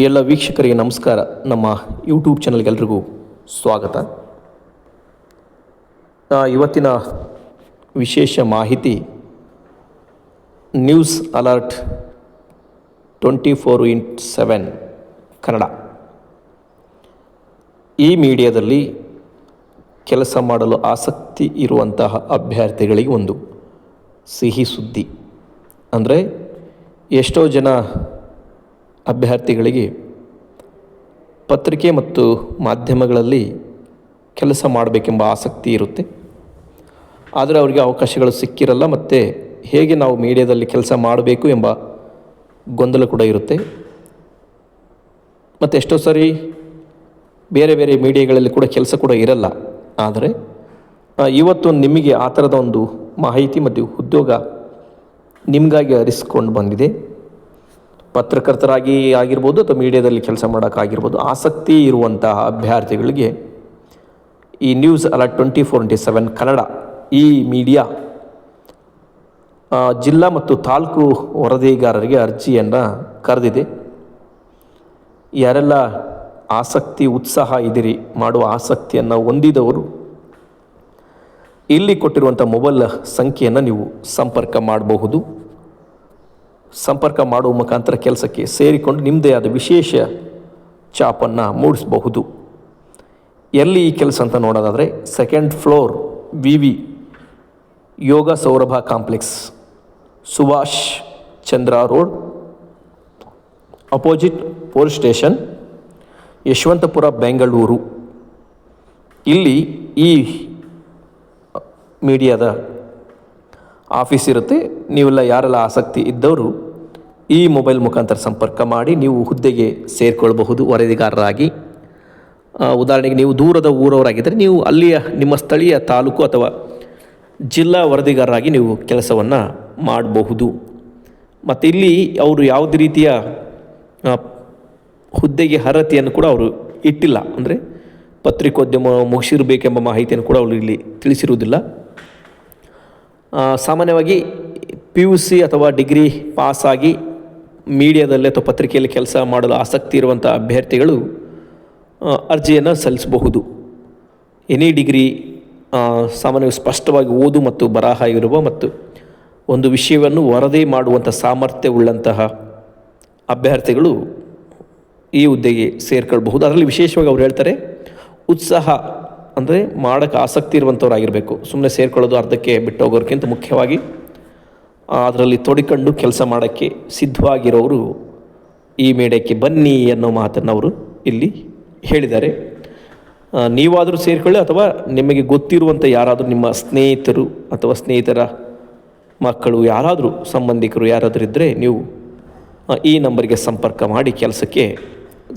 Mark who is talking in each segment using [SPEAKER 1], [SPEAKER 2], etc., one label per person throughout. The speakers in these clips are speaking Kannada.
[SPEAKER 1] ಎಲ್ಲ ವೀಕ್ಷಕರಿಗೆ ನಮಸ್ಕಾರ. ನಮ್ಮ ಯೂಟ್ಯೂಬ್ ಚಾನಲ್ಗೆ ಎಲ್ರಿಗೂ ಸ್ವಾಗತ. ಇವತ್ತಿನ ವಿಶೇಷ ಮಾಹಿತಿ news alert twenty four into seven Kannada. ಈ ಮೀಡಿಯಾದಲ್ಲಿ ಕೆಲಸ ಮಾಡಲು ಆಸಕ್ತಿ ಇರುವಂತಹ ಅಭ್ಯರ್ಥಿಗಳಿಗೆ ಒಂದು ಸಿಹಿ ಸುದ್ದಿ. ಅಂದರೆ ಎಷ್ಟೋ ಜನ ಅಭ್ಯರ್ಥಿಗಳಿಗೆ ಪತ್ರಿಕೆ ಮತ್ತು ಮಾಧ್ಯಮಗಳಲ್ಲಿ ಕೆಲಸ ಮಾಡಬೇಕೆಂಬ ಆಸಕ್ತಿ ಇರುತ್ತೆ. ಆದರೆ ಅವರಿಗೆ ಅವಕಾಶಗಳು ಸಿಕ್ಕಿರಲ್ಲ ಮತ್ತು ಹೇಗೆ ನಾವು ಮೀಡಿಯಾದಲ್ಲಿ ಕೆಲಸ ಮಾಡಬೇಕು ಎಂಬ ಗೊಂದಲ ಕೂಡ ಇರುತ್ತೆ. ಮತ್ತು ಎಷ್ಟೋ ಸಾರಿ ಬೇರೆ ಬೇರೆ ಮೀಡಿಯಾಗಳಲ್ಲಿ ಕೂಡ ಕೆಲಸ ಕೂಡ ಇರಲ್ಲ. ಆದರೆ ಇವತ್ತು ನಿಮಗೆ ಆ ಥರದ ಒಂದು ಮಾಹಿತಿ ಮತ್ತು ಉದ್ಯೋಗ ನಿಮಗಾಗಿ ಅರಿಸ್ಕೊಂಡು ಬಂದಿದೆ. ಪತ್ರಕರ್ತರಾಗಿ ಆಗಿರ್ಬೋದು ಅಥವಾ ಮೀಡಿಯಾದಲ್ಲಿ ಕೆಲಸ ಮಾಡೋಕ್ಕಾಗಿರ್ಬೋದು ಆಸಕ್ತಿ ಇರುವಂತಹ ಅಭ್ಯರ್ಥಿಗಳಿಗೆ ಈ news alert twenty four into seven Kannada ಈ ಮೀಡಿಯಾ ಜಿಲ್ಲಾ ಮತ್ತು ತಾಲೂಕು ವರದಿಗಾರರಿಗೆ ಅರ್ಜಿಯನ್ನು ಕರೆದಿದೆ. ಯಾರೆಲ್ಲ ಆಸಕ್ತಿ, ಉತ್ಸಾಹ ಇದಿರಿ ಮಾಡುವ ಆಸಕ್ತಿಯನ್ನು ಹೊಂದಿದವರು, ಇಲ್ಲಿ ಕೊಟ್ಟಿರುವಂಥ ಮೊಬೈಲ್ ಸಂಖ್ಯೆಯನ್ನು ನೀವು ಸಂಪರ್ಕ ಮಾಡಬಹುದು. ಸಂಪರ್ಕ ಮಾಡುವ ಮುಖಾಂತರ ಕೆಲಸಕ್ಕೆ ಸೇರಿಕೊಂಡು ನಿಮ್ಮದೇ ಆದ ವಿಶೇಷ ಚಾಪನ್ನು ಮೂಡಿಸಬಹುದು. ಎಲ್ಲಿ ಈ ಕೆಲಸ ಅಂತ ನೋಡೋದಾದರೆ second floor V V Yoga Saurabha complex, Subhash Chandra road, opposite police station, Yeshwanthpur Bengaluru. ಇಲ್ಲಿ ಈ ಮೀಡಿಯಾದ ಆಫೀಸ್ ಇರುತ್ತೆ. ನೀವೆಲ್ಲ ಯಾರೆಲ್ಲ ಆಸಕ್ತಿ ಇದ್ದವರು ಈ ಮೊಬೈಲ್ ಮುಖಾಂತರ ಸಂಪರ್ಕ ಮಾಡಿ ನೀವು ಹುದ್ದೆಗೆ ಸೇರಿಕೊಳ್ಳಬಹುದು ವರದಿಗಾರರಾಗಿ. ಉದಾಹರಣೆಗೆ ನೀವು ದೂರದ ಊರವರಾಗಿದ್ದರೆ ನೀವು ಅಲ್ಲಿಯ ನಿಮ್ಮ ಸ್ಥಳೀಯ ತಾಲೂಕು ಅಥವಾ ಜಿಲ್ಲಾ ವರದಿಗಾರರಾಗಿ ನೀವು ಕೆಲಸವನ್ನು ಮಾಡಬಹುದು. ಮತ್ತು ಇಲ್ಲಿ ಅವರು ಯಾವುದೇ ರೀತಿಯ ಹುದ್ದೆಗೆ ಅರ್ಹತೆಯನ್ನು ಕೂಡ ಅವರು ಇಟ್ಟಿಲ್ಲ. ಅಂದರೆ ಪತ್ರಿಕೋದ್ಯಮ ಮುಗಿಸಿರಬೇಕೆಂಬ ಮಾಹಿತಿಯನ್ನು ಕೂಡ ಅವರು ಇಲ್ಲಿ ತಿಳಿಸಿರುವುದಿಲ್ಲ. ಸಾಮಾನ್ಯವಾಗಿ ಪಿ ಯು ಸಿ ಅಥವಾ ಡಿಗ್ರಿ ಪಾಸಾಗಿ ಮೀಡಿಯಾದಲ್ಲಿ ಅಥವಾ ಪತ್ರಿಕೆಯಲ್ಲಿ ಕೆಲಸ ಮಾಡಲು ಆಸಕ್ತಿ ಇರುವಂಥ ಅಭ್ಯರ್ಥಿಗಳು ಅರ್ಜಿಯನ್ನು ಸಲ್ಲಿಸಬಹುದು. ಎನಿ ಡಿಗ್ರಿ ಸಾಮಾನ್ಯವಾಗಿ ಸ್ಪಷ್ಟವಾಗಿ ಓದು ಮತ್ತು ಬರಹ ಇರುವ ಮತ್ತು ಒಂದು ವಿಷಯವನ್ನು ವರದಿ ಮಾಡುವಂಥ ಸಾಮರ್ಥ್ಯವುಳ್ಳಂತಹ ಅಭ್ಯರ್ಥಿಗಳು ಈ ಹುದ್ದೆಗೆ ಸೇರ್ಕೊಳ್ಬಹುದು. ಅದರಲ್ಲಿ ವಿಶೇಷವಾಗಿ ಅವ್ರು ಹೇಳ್ತಾರೆ, ಉತ್ಸಾಹ ಅಂದರೆ ಮಾಡೋಕ್ಕೆ ಆಸಕ್ತಿ ಇರುವಂಥವ್ರಾಗಿರಬೇಕು. ಸುಮ್ಮನೆ ಸೇರ್ಕೊಳ್ಳೋದು ಅರ್ಧಕ್ಕೆ ಬಿಟ್ಟು ಹೋಗೋರ್ಕಿಂತ ಮುಖ್ಯವಾಗಿ ಅದರಲ್ಲಿ ತೊಡಿಕೊಂಡು ಕೆಲಸ ಮಾಡೋಕ್ಕೆ ಸಿದ್ಧವಾಗಿರೋರು ಈ ಮೇಡಕ್ಕೆ ಬನ್ನಿ ಅನ್ನೋ ಮಾತನ್ನು ಅವರು ಇಲ್ಲಿ ಹೇಳಿದ್ದಾರೆ. ನೀವಾದರೂ ಸೇರಿಕೊಳ್ಳಿ ಅಥವಾ ನಿಮಗೆ ಗೊತ್ತಿರುವಂಥ ಯಾರಾದರೂ ನಿಮ್ಮ ಸ್ನೇಹಿತರು ಅಥವಾ ಸ್ನೇಹಿತರ ಮಕ್ಕಳು, ಯಾರಾದರೂ ಸಂಬಂಧಿಕರು ಯಾರಾದರೂ ಇದ್ದರೆ ನೀವು ಈ ನಂಬರಿಗೆ ಸಂಪರ್ಕ ಮಾಡಿ ಕೆಲಸಕ್ಕೆ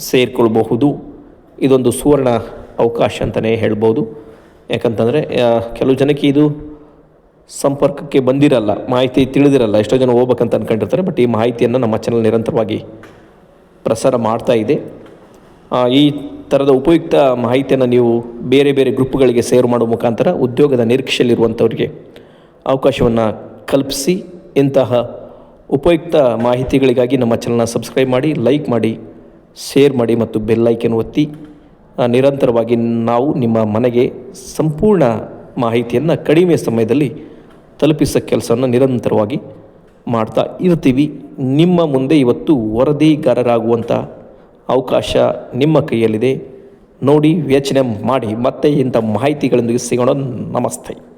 [SPEAKER 1] ಸೇರಿಕೊಳ್ಬಹುದು. ಇದೊಂದು ಸುವರ್ಣ ಅವಕಾಶ ಅಂತಲೇ ಹೇಳ್ಬೋದು. ಯಾಕಂತಂದರೆ ಕೆಲವು ಜನಕ್ಕೆ ಇದು ಸಂಪರ್ಕಕ್ಕೆ ಬಂದಿರಲ್ಲ, ಮಾಹಿತಿ ತಿಳಿದಿರಲ್ಲ. ಎಷ್ಟೋ ಜನ ಹೋಗ್ಬೇಕಂತ ಅಂದ್ಕೊಂಡಿರ್ತಾರೆ ಬಟ್ ಈ ಮಾಹಿತಿಯನ್ನು ನಮ್ಮ ಚಾನಲ್ ನಿರಂತರವಾಗಿ ಪ್ರಸಾರ ಮಾಡ್ತಾ ಇದೆ. ಈ ಥರದ ಉಪಯುಕ್ತ ಮಾಹಿತಿಯನ್ನು ನೀವು ಬೇರೆ ಬೇರೆ ಗ್ರೂಪ್ಗಳಿಗೆ ಸೇರ್ ಮಾಡುವ ಮುಖಾಂತರ ಉದ್ಯೋಗದ ನಿರೀಕ್ಷೆಯಲ್ಲಿರುವಂಥವ್ರಿಗೆ ಅವಕಾಶವನ್ನು ಕಲ್ಪಿಸಿ. ಇಂತಹ ಉಪಯುಕ್ತ ಮಾಹಿತಿಗಳಿಗಾಗಿ ನಮ್ಮ ಚಾನಲ್ನ ಸಬ್ಸ್ಕ್ರೈಬ್ ಮಾಡಿ ಲೈಕ್ ಮಾಡಿ ಶೇರ್ ಮಾಡಿ ಮತ್ತು ಬೆಲ್ಲೈಕನ್ ಒತ್ತಿ. ನಿರಂತರವಾಗಿ ನಾವು ನಿಮ್ಮ ಮನೆಗೆ ಸಂಪೂರ್ಣ ಮಾಹಿತಿಯನ್ನು ಕಡಿಮೆ ಸಮಯದಲ್ಲಿ ತಲುಪಿಸೋ ಕೆಲಸವನ್ನು ನಿರಂತರವಾಗಿ ಮಾಡ್ತಾ ಇರ್ತೀವಿ. ನಿಮ್ಮ ಮುಂದೆ ಇವತ್ತು ವರದಿಗಾರರಾಗುವಂಥ ಅವಕಾಶ ನಿಮ್ಮ ಕೈಯಲ್ಲಿದೆ. ನೋಡಿ, ಯೋಚನೆ ಮಾಡಿ, ಮತ್ತೆ ಇಂಥ ಮಾಹಿತಿಗಳೊಂದಿಗೆ ಸಿಗೋಣ. ನಮಸ್ತೆ.